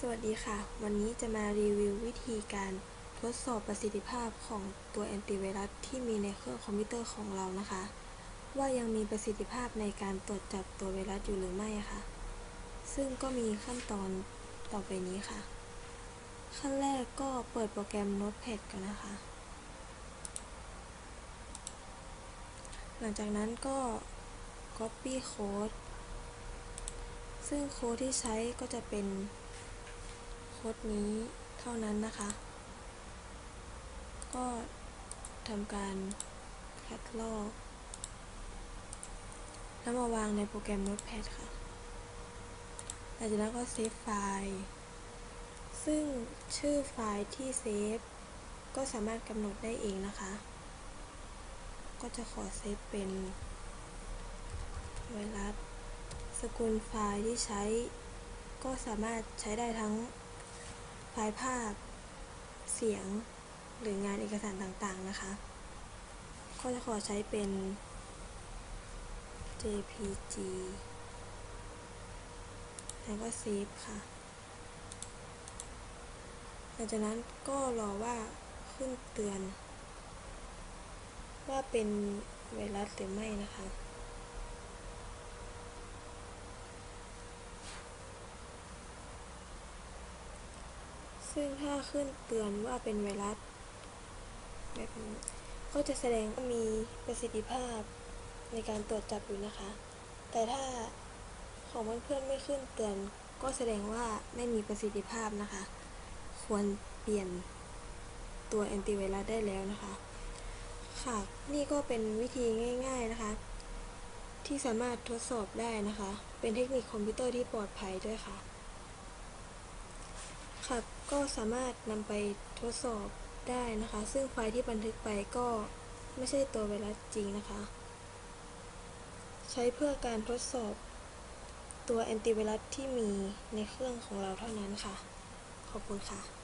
สวัสดีค่ะ วันนี้จะมารีวิววิธีการทดสอบประสิทธิภาพของตัวแอนติไวรัสที่มีในเครื่องคอมพิวเตอร์ของเรานะคะ ว่ายังมีประสิทธิภาพในการตรวจจับตัวไวรัสอยู่หรือไม่ค่ะ ซึ่งก็มีขั้นตอนต่อไปนี้ค่ะ ขั้นแรกก็เปิดโปรแกรม Notepad กันนะคะ หลังจากนั้นก็ Copy Code ซึ่งโค้ดที่ใช้ก็จะเป็น โค้ดนี้เท่านั้นนะคะ ก็ทำการคัดลอกแล้วมาวางในโปรแกรม Notepad ค่ะหลังจากนั้นก็เซฟไฟล์ ซึ่งชื่อไฟล์ที่เซฟก็สามารถกำหนดได้เองนะคะ ก็จะขอเซฟเป็น ไวรัส สกุลไฟล์ที่ใช้ก็สามารถใช้ได้ทั้ง ไฟล์ภาพ เสียง หรืองานเอกสารต่างๆนะคะ ก็จะขอใช้เป็น JPG แล้วก็เซฟค่ะ หลังจากนั้นก็รอว่าขึ้นเตือน ว่าเป็นไวรัสหรือไม่นะคะ ซึ่งถ้าขึ้นเตือนว่าเป็นไวรัสแบบนี้ก็จะแสดงว่ามีประสิทธิภาพในการตรวจจับอยู่นะคะ แต่ถ้าของเพื่อนๆไม่ขึ้นเตือน ก็แสดงว่าไม่มีประสิทธิภาพนะคะ ควรเปลี่ยนตัวแอนติไวรัสได้แล้วนะคะ ค่ะนี่ก็เป็นวิธีง่าย ๆนะคะ ที่สามารถทดสอบได้นะคะ เป็นเทคนิคคอมพิวเตอร์ที่ปลอดภัยด้วยค่ะ ครับ ก็สามารถนำไปทดสอบได้นะคะ ซึ่งไฟล์ที่บันทึกไปก็ไม่ใช่ตัวไวรัสจริงนะคะ ใช้เพื่อการทดสอบตัวแอนติไวรัสที่มีในเครื่องของเราเท่านั้นค่ะ ขอบคุณค่ะ